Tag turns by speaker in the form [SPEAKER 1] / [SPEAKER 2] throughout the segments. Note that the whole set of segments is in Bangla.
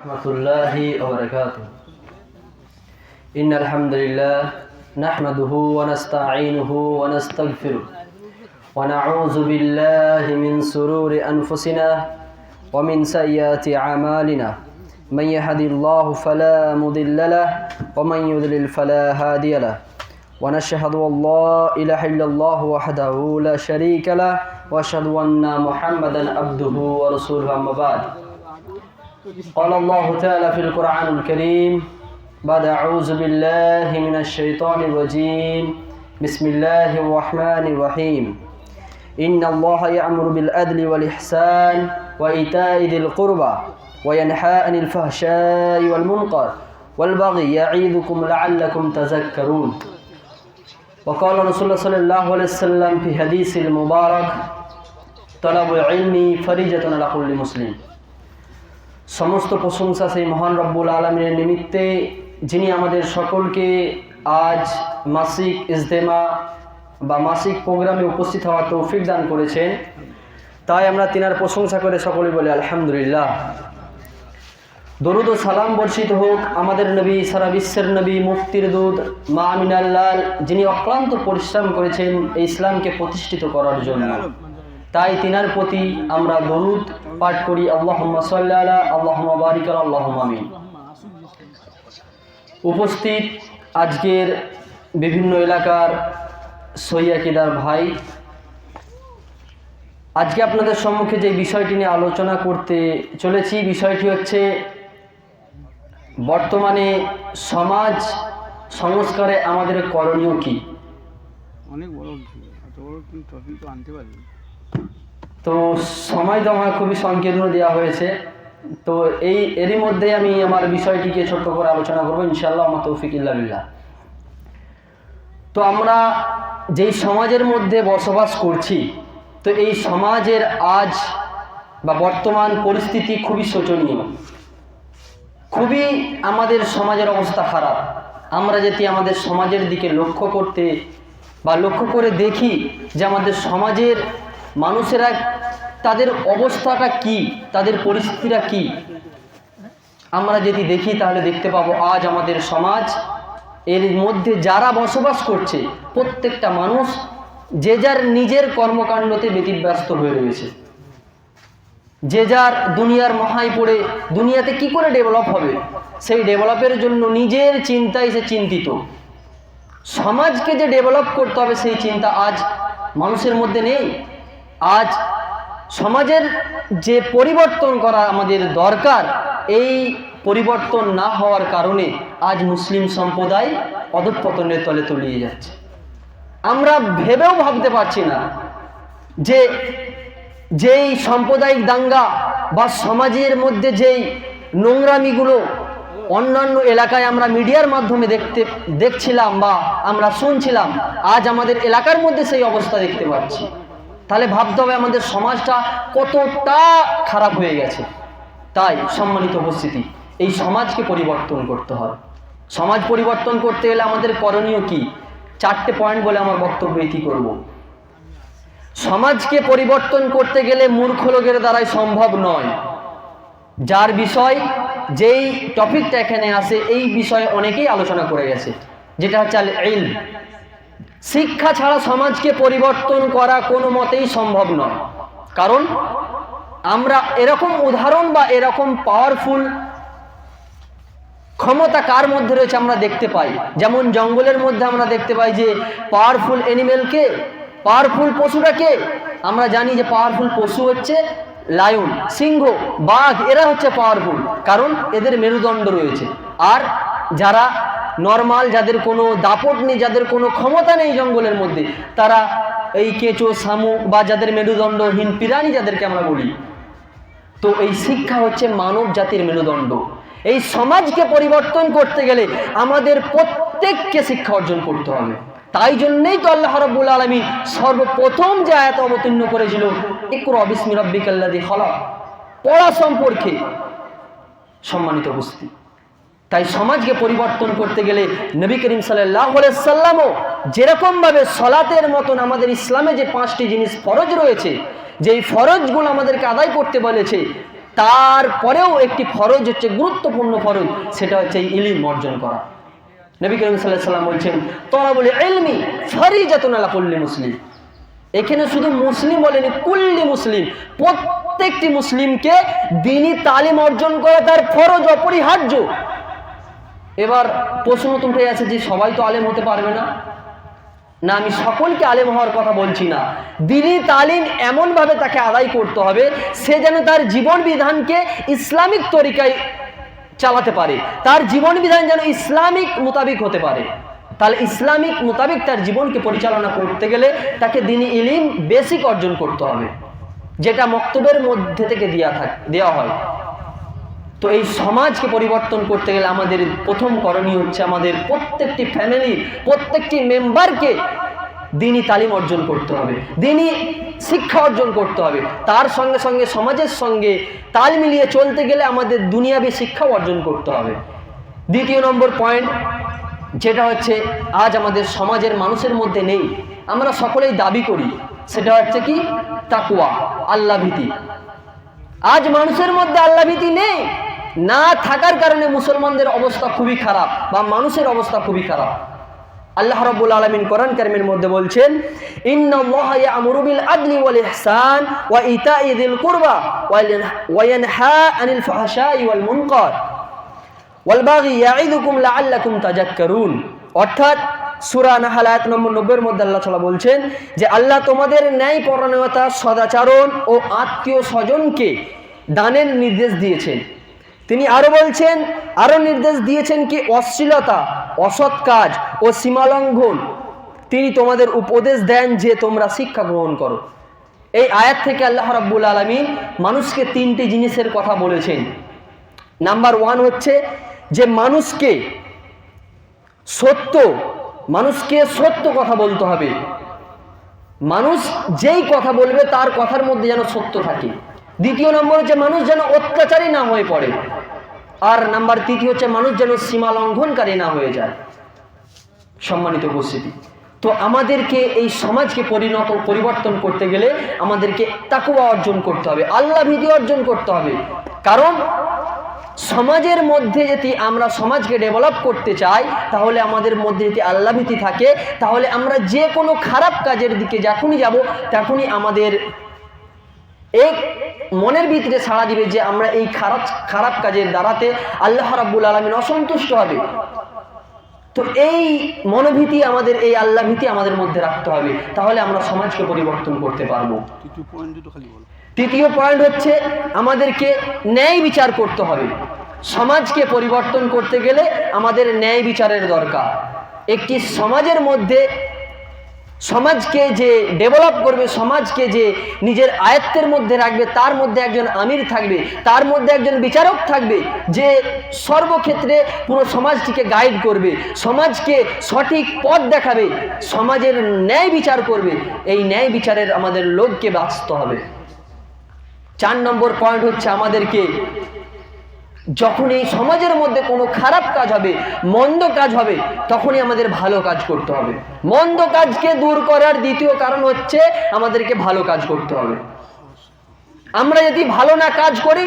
[SPEAKER 1] ورحمة الله وبركاته. إن الحمد لله نحمده ونستعينه ونستغفره ونعوذ بالله من سرور أنفسنا ومن سيئات أعمالنا. من يهد الله فلا مضل له ومن يضلل فلا هادي له. ونشهد أن لا إله إلا الله وحده لا شريك له وأشهد أن محمدا عبده ورسوله أما بعد. قال الله تعالى في القرآن الكريم بعد أعوذ بالله من الشيطان الرجيم. بسم الله الرحمن الرحيم. إن الله يأمر بالعدل والإحسان وإيتاء ذي القربى وينهى عن الفحشاء والمنكر والبغي يعظكم لعلكم تذكرون. وقال رسول الله صلى الله عليه وسلم في حديث المبارك طلب العلم فريجة على كل مسلم. সমস্ত প্রশংসা সেই মহান রব্বুল আলমিনের নিমিত্তে, যিনি আমাদের সকলকে আজ মাসিক ইজতেমা বা মাসিক প্রোগ্রামে উপস্থিত হওয়ার তৌফিক দান করেছেন। তাই আমরা তিনার প্রশংসা করে সকলে বলি, আলহামদুলিল্লাহ। দরুদ ও সালাম বর্ষিত হোক আমাদের নবী, সারা বিশ্বের নবী মুক্তির দুধ মা আমিনাল্লাল যিনি অক্লান্ত পরিশ্রম করেছেন ইসলামকে প্রতিষ্ঠিত করার জন্য। তাই তিনার প্রতি আমরা দরুদ পাঠ করি আল্লাহ সাল্লাহ আল্লাহ বারিক আল্লাহ আমিন। উপস্থিত আজকের বিভিন্ন এলাকার সৈয়াকিদার ভাই। আজকে আপনাদের সম্মুখে যে বিষয়টি নিয়ে আলোচনা করতে চলেছি, বিষয়টি হচ্ছে বর্তমানে সমাজ সংস্কারে আমাদের করণীয় কী?
[SPEAKER 2] অনেক বড় আনতে পারবে
[SPEAKER 1] তো সময় তো আমার খুবই সংকীর্ণ দেওয়া হয়েছে। তো এই, এরই মধ্যে আমি আমার বিষয়টিকে ছোট্ট করে আলোচনা করব ইনশাল্লাহ আমার তৌফিক ইল্লাবিল্লাহ তো আমরা যেই সমাজের মধ্যে বসবাস করছি, তো এই সমাজের আজ বা বর্তমান পরিস্থিতি খুবই শোচনীয়। খুবই আমাদের সমাজের অবস্থা খারাপ। আমরা যদি আমাদের সমাজের দিকে লক্ষ্য করতে বা লক্ষ্য করে দেখি যে আমাদের সমাজের মানুষেরা তাদের অবস্থাটা কি? তাদের পরিস্থিতিটা কি? আমরা যদি দেখি, তাহলে দেখতে পাবো আজ আমাদের সমাজ, এর মধ্যে যারা বসবাস করছে, প্রত্যেকটা মানুষ যে যার নিজের কর্মকাণ্ডতে ব্যতিব্যস্ত হয়ে রয়েছে। যে যার দুনিয়ার মহাই পড়ে, দুনিয়াতে কি করে ডেভেলপ হবে? সেই ডেভেলপের জন্য নিজের চিন্তায় সে চিন্তিত। সমাজকে যে ডেভেলপ করতে হবে, সেই চিন্তা আজ মানুষের মধ্যে নেই। আজ সমাজের যে পরিবর্তন করা আমাদের দরকার, এই পরিবর্তন না হওয়ার কারণে আজ মুসলিম সম্প্রদায় অধঃপতনের তলে তলিয়ে যাচ্ছে। আমরা ভেবেও ভাবতে পারছি না যে যেই সাম্প্রদায়িক দাঙ্গা বা সমাজের মধ্যে যেই নোংরামিগুলো অন্যান্য এলাকায় আমরা মিডিয়ার মাধ্যমে দেখতে, দেখছিলাম বা আমরা শুনছিলাম, আজ আমাদের এলাকার মধ্যে সেই অবস্থা দেখতে পাচ্ছি। তাহলে ভাবতে হবে আমাদের সমাজটা কতটা খারাপ হয়ে গেছে। তাই সম্মানিত উপস্থিতি, এই সমাজকে পরিবর্তন করতে হয়। সমাজ পরিবর্তন করতে গেলে আমাদের করণীয় কি? চারটে পয়েন্ট বলে আমার বক্তব্য এটি করব। সমাজকে পরিবর্তন করতে গেলে মূর্খ লোকের দ্বারাই সম্ভব নয়। যার বিষয়, যেই টপিকটা এখানে আসে এই বিষয়ে অনেকেই আলোচনা করে গেছে। যেটা হচ্ছে শিক্ষা ছাড়া সমাজকে পরিবর্তন করা কোনো মতেই সম্ভব নয়। কারণ আমরা এরকম উদাহরণ বা এরকম পাওয়ারফুল ক্ষমতা কার মধ্যে রয়েছে আমরা দেখতে পাই। যেমন জঙ্গলের মধ্যে আমরা দেখতে পাই যে পাওয়ারফুল অ্যানিমেলকে পাওয়ারফুল পশুটাকে আমরা জানি যে পাওয়ারফুল পশু হচ্ছে লায়ন সিংহ, বাঘ, এরা হচ্ছে পাওয়ারফুল কারণ এদের মেরুদণ্ড রয়েছে। আর যারা নর্মাল, যাদের কোনো দাপট নেই, যাদের কোনো ক্ষমতা নেই জঙ্গলের মধ্যে, তারা এই কেঁচো, শামুক বা যাদের মেরুদণ্ডহীন পিরানি যাদেরকে আমরা বলি, তো এই শিক্ষা হচ্ছে মানব জাতির মেরুদণ্ড। এই সমাজকে পরিবর্তন করতে গেলে আমাদের প্রত্যেককে শিক্ষা অর্জন করতে হবে। তাই জন্যই তো আল্লাহ রব্বুল আলমী সর্বপ্রথম যে আয়াত অবতীর্ণ করেছিল, ইকর বিস্মি রব্বিকাল্লাদি হলা পড়া সম্পর্কে সম্মানিত উপস্থিতি। তাই সমাজকে পরিবর্তন করতে গেলে নবী করিম সাল্লাহ সাল্লামও যেরকমভাবে সলাতের মতন আমাদের ইসলামে যে পাঁচটি জিনিস ফরজ রয়েছে, যেই ফরজগুলো আমাদেরকে আদায় করতে বলেছে, তারপরেও একটি ফরজ হচ্ছে গুরুত্বপূর্ণ ফরজ, সেটা হচ্ছে ইলিম অর্জন করা। নবী করিম সাল্লাহ সাল্লাম বলছেন তোরা বলে এলমি ফরিজাতুন আলা কুল্লি মুসলিম। এখানে শুধু মুসলিম বলেনি, কুল্লি মুসলিম, প্রত্যেকটি মুসলিমকে দিনই তালিম অর্জন করা তার ফরজ অপরিহার্য। এবার প্রশ্ন তো আছে যে সবাই তো আলেম হতে পারবে না। না, আমি সকলকে আলেম হওয়ার কথা বলছি না। দিনই তালিম এমনভাবে তাকে আদায় করতে হবে, সে যেন তার জীবন বিধানকে ইসলামিক তরিকায় চালাতে পারে। তার জীবন বিধান যেন ইসলামিক মোতাবিক হতে পারে। তাহলে ইসলামিক মোতাবিক তার জীবনকে পরিচালনা করতে গেলে তাকে দিনই ইলিম বেসিক অর্জন করতে হবে, যেটা মক্তবের মধ্যে থেকে দেওয়া থাক দেওয়া হয়। তো এই সমাজকে পরিবর্তন করতে গেলে আমাদের প্রথম করণীয় হচ্ছে আমাদের প্রত্যেকটি ফ্যামিলির প্রত্যেকটি মেম্বারকে দিনই তালিম অর্জন করতে হবে, দিনই শিক্ষা অর্জন করতে হবে। তার সঙ্গে সঙ্গে সমাজের সঙ্গে তাল মিলিয়ে চলতে গেলে আমাদের দুনিয়াবী শিক্ষাও অর্জন করতে হবে। দ্বিতীয় নম্বর পয়েন্ট যেটা হচ্ছে আজ আমাদের সমাজের মানুষের মধ্যে নেই, আমরা সকলেই দাবি করি, সেটা হচ্ছে কি? তাকুয়া আল্লাহ ভীতি। আজ মানুষের মধ্যে আল্লাহ ভীতি নেই না থাকার কারণে মুসলমানদের অবস্থা খুবই খারাপ বা মানুষের অবস্থা খুবই খারাপ। আল্লাহ রাব্বুল আলামিন কোরআন কারিমের মধ্যে বলছেন আদলি ওয়া কুরবা আনিল ওয়াল অর্থাৎ নম্বর 90 এর মধ্যে বলছেন যে, আল্লাহ তোমাদের ন্যায় পরায়ণতা সদাচরণ ও আত্মীয় স্বজনকে দানের নির্দেশ দিয়েছেন। তিনি আরও বলছেন, আরও নির্দেশ দিয়েছেন কি অশ্লীলতা, অসৎ কাজ ও সীমালঙ্ঘন। তিনি তোমাদের উপদেশ দেন যে তোমরা শিক্ষা গ্রহণ করো। এই আয়াত থেকে আল্লাহ রাব্বুল আলামিন মানুষকে তিনটি জিনিসের কথা বলেছেন। নাম্বার ওয়ান হচ্ছে যে মানুষকে সত্য মানুষকে সত্য কথা বলতে হবে। মানুষ যেই কথা বলবে তার কথার মধ্যে যেন সত্য থাকে। দ্বিতীয় নম্বর হচ্ছে মানুষ যেন অত্যাচারী না হয়ে পড়ে। আর নাম্বার তৃতীয় হচ্ছে মানুষ যেন সীমা লঙ্ঘনকারী না হয়ে যায়। সম্মানিত উপস্থিতি। তো আমাদেরকে এই সমাজকে পরিণত, পরিবর্তন করতে গেলে আমাদেরকে তাকুয়া অর্জন করতে হবে, আল্লাহ ভীতি অর্জন করতে হবে। কারণ সমাজের মধ্যে যদি আমরা সমাজকে ডেভেলপ করতে চাই, তাহলে আমাদের মধ্যে যদি আল্লাহ ভীতি থাকে, তাহলে আমরা যে কোনো খারাপ কাজের দিকে যখনই যাব, তখনই আমাদের এক মনের ভিতরে সাড়া দিবে যে আমরা এই খারাপ খারাপ কাজের দ্বারাতে আল্লাহ রাব্বুল আলমিন অসন্তুষ্ট হবে। তো এই মনোভীতি আমাদের এই আল্লাহ ভীতি আমাদের মধ্যে রাখতে হবে। তাহলে আমরা সমাজকে পরিবর্তন করতে পারব।
[SPEAKER 2] তৃতীয় পয়েন্ট
[SPEAKER 1] হচ্ছে আমাদেরকে ন্যায় বিচার করতে হবে। সমাজকে পরিবর্তন করতে গেলে আমাদের ন্যায় বিচারের দরকার। একটি সমাজের মধ্যে সমাজকে যে ডেভেলপ করবে, সমাজকে যে নিজের আয়ত্তের মধ্যে রাখবে, তার মধ্যে একজন আমির থাকবে, তার মধ্যে একজন বিচারক থাকবে, যে সর্বক্ষেত্রে পুরো সমাজটিকে গাইড করবে, সমাজকে সঠিক পথ দেখাবে, সমাজের ন্যায় বিচার করবে, এই ন্যায় বিচারের আমাদের লোককে বাঁচতে হবে। চার নম্বর পয়েন্ট হচ্ছে আমাদেরকে যখন এই সমাজের মধ্যে কোনো খারাপ কাজ হবে, মন্দ কাজ হবে, তখনই আমাদের ভালো কাজ করতে হবে। মন্দ কাজকে দূর করার দ্বিতীয় কারণ হচ্ছে আমাদেরকে ভালো কাজ করতে হবে। আমরা যদি ভালো না কাজ করি,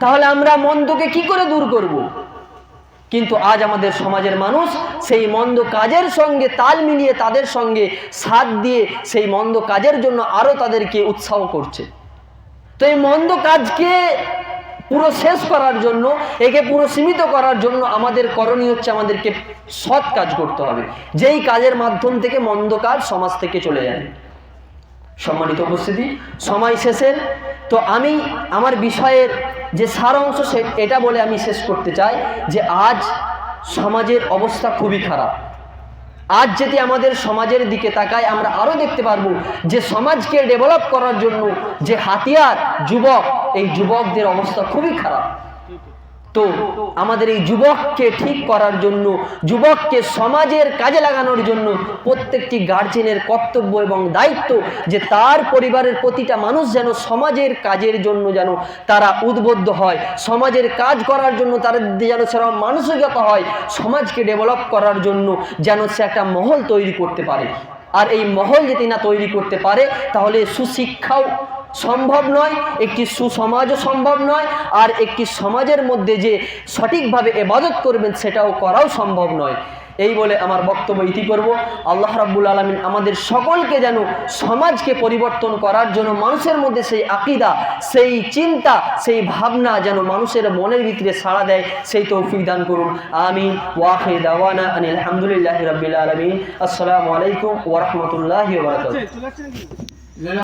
[SPEAKER 1] তাহলে আমরা মন্দকে কি করে দূর করব। কিন্তু আজ আমাদের সমাজের মানুষ সেই মন্দ কাজের সঙ্গে তাল মিলিয়ে তাদের সঙ্গে সাথ দিয়ে সেই মন্দ কাজের জন্য আরও তাদেরকে উৎসাহ করছে। তো এই মন্দ কাজকে পুরো শেষ করার জন্য, একে পুরো সীমিত করার জন্য আমাদের করণীয় হচ্ছে আমাদেরকে সৎ কাজ করতে হবে। যেই কাজের মাধ্যম থেকে মন্দ কাজ সমাজ থেকে চলে যাবে সম্মানিত উপস্থিতি, সময় শেষের। তো আমি আমার বিষয়ের যে সার অংশ সে এটা বলে আমি শেষ করতে চাই যে আজ সমাজের অবস্থা খুবই খারাপ। আজ যদি আমাদের সমাজের দিকে তাকাই আমরা আরও দেখতে পারব যে সমাজকে ডেভেলপ করার জন্য যে হাতিয়ার যুবক, এই যুবকদের অবস্থা খুবই খারাপ। তো আমাদের এই যুবককে ঠিক করার জন্য, যুবককে সমাজের কাজে লাগানোর জন্য প্রত্যেকটি গার্জেনের কর্তব্য এবং দায়িত্ব যে তার পরিবারের প্রতিটা মানুষ যেন সমাজের কাজের জন্য যেন তারা উদ্বুদ্ধ হয়, সমাজের কাজ করার জন্য তারা যেন সেরকম মানসিকতা হয়, সমাজকে ডেভেলপ করার জন্য যেন সে একটা মহল তৈরি করতে পারে। আর এই মহল যদি না তৈরি করতে পারে, তাহলে সুশিক্ষাও সম্ভব নয়, একটি সুসমাজও সম্ভব নয়, আর একটি সমাজের মধ্যে যে সঠিকভাবে এবাদত করবেন সেটাও করাও সম্ভব নয়। এই বলে আমার বক্তব্য ইতি করব। আল্লাহ রাব্বুল আলমিন আমাদের সকলকে যেন সমাজকে পরিবর্তন করার জন্য মানুষের মধ্যে সেই আকিদা, সেই চিন্তা, সেই ভাবনা যেন মানুষের মনের ভিতরে সাড়া দেয়, সেই তৌফিক দান করুন। ওয়াহে দাওয়ানা আলহামদুলিল্লাহ রাব্বিল আলমিন। আসসালামু আলাইকুম ওরহমতুল্লাহ